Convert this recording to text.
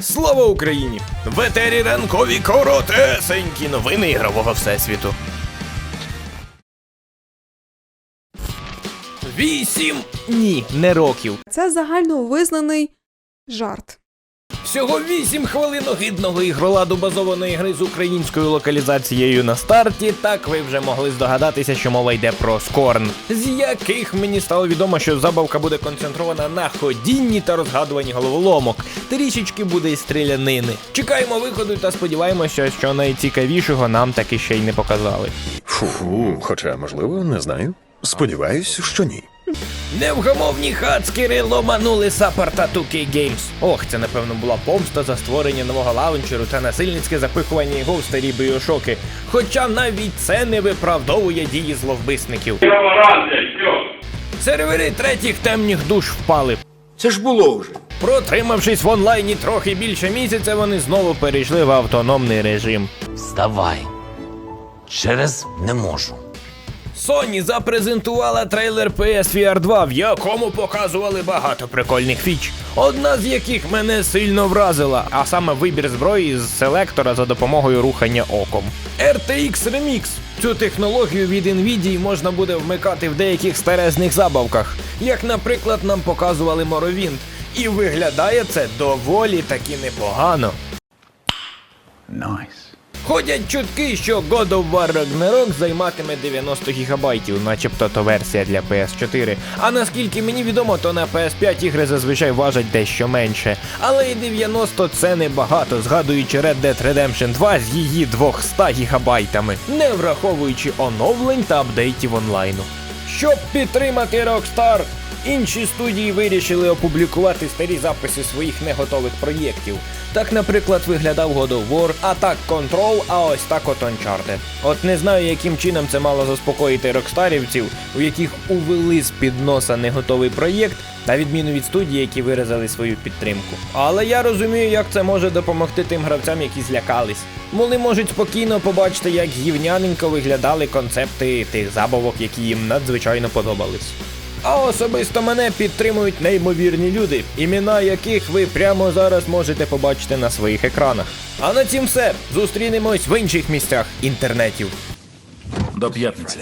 Слава Україні! В етері ранкові коротесенькі новини ігрового всесвіту. Вісім ні, не років. Це загальновизнаний жарт. Всього 8 хвилин огидного ігроладу базованої гри з українською локалізацією на старті. Так ви вже могли здогадатися, що мова йде про Скорн, з яких мені стало відомо, що забавка буде концентрована на ходінні та розгадуванні головоломок. Трішечки буде й стрілянини. Чекаємо виходу та сподіваємося, що найцікавішого нам таки ще й не показали. Фу, хоча, можливо, не знаю. Сподіваюсь, що ні. Невгамовні хацкери ломанули саппорта 2K Games. Ох, це напевно була помста за створення нового лаунчеру та насильницьке запихування його в старі біошоки. Хоча навіть це не виправдовує дії зловбисників. Сервери третіх темних душ впали. Це ж було вже. Протримавшись в онлайні трохи більше місяця, вони знову перейшли в автономний режим. Вставай. Через не можу. Sony запрезентувала трейлер PSVR 2, в якому показували багато прикольних фіч. Одна з яких мене сильно вразила, а саме вибір зброї з селектора за допомогою рухання оком. RTX Remix. Цю технологію від Nvidia можна буде вмикати в деяких старезних забавках, як, наприклад, нам показували Morrowind. І виглядає це доволі таки непогано. Ходять чутки, що God of War Ragnarok займатиме 90 гігабайтів, начебто то версія для PS4. А наскільки мені відомо, то на PS5 ігри зазвичай важать дещо менше. Але і 90 це небагато, згадуючи Red Dead Redemption 2 з її 200 гігабайтами, не враховуючи оновлень та апдейтів онлайну. Щоб підтримати Rockstar, інші студії вирішили опублікувати старі записи своїх неготових проєктів. Так, наприклад, виглядав God of War, а так Control, а ось так от Uncharted. От не знаю, яким чином це мало заспокоїти рокстарівців, у яких увели з під носа неготовий проєкт, на відміну від студії, які виразили свою підтримку. Але я розумію, як це може допомогти тим гравцям, які злякались. Вони можуть спокійно побачити, як гівняненько виглядали концепти тих забавок, які їм надзвичайно подобались. А особисто мене підтримують неймовірні люди, імена яких ви прямо зараз можете побачити на своїх екранах. А на цім все. Зустрінемось в інших місцях інтернетів. До п'ятниці.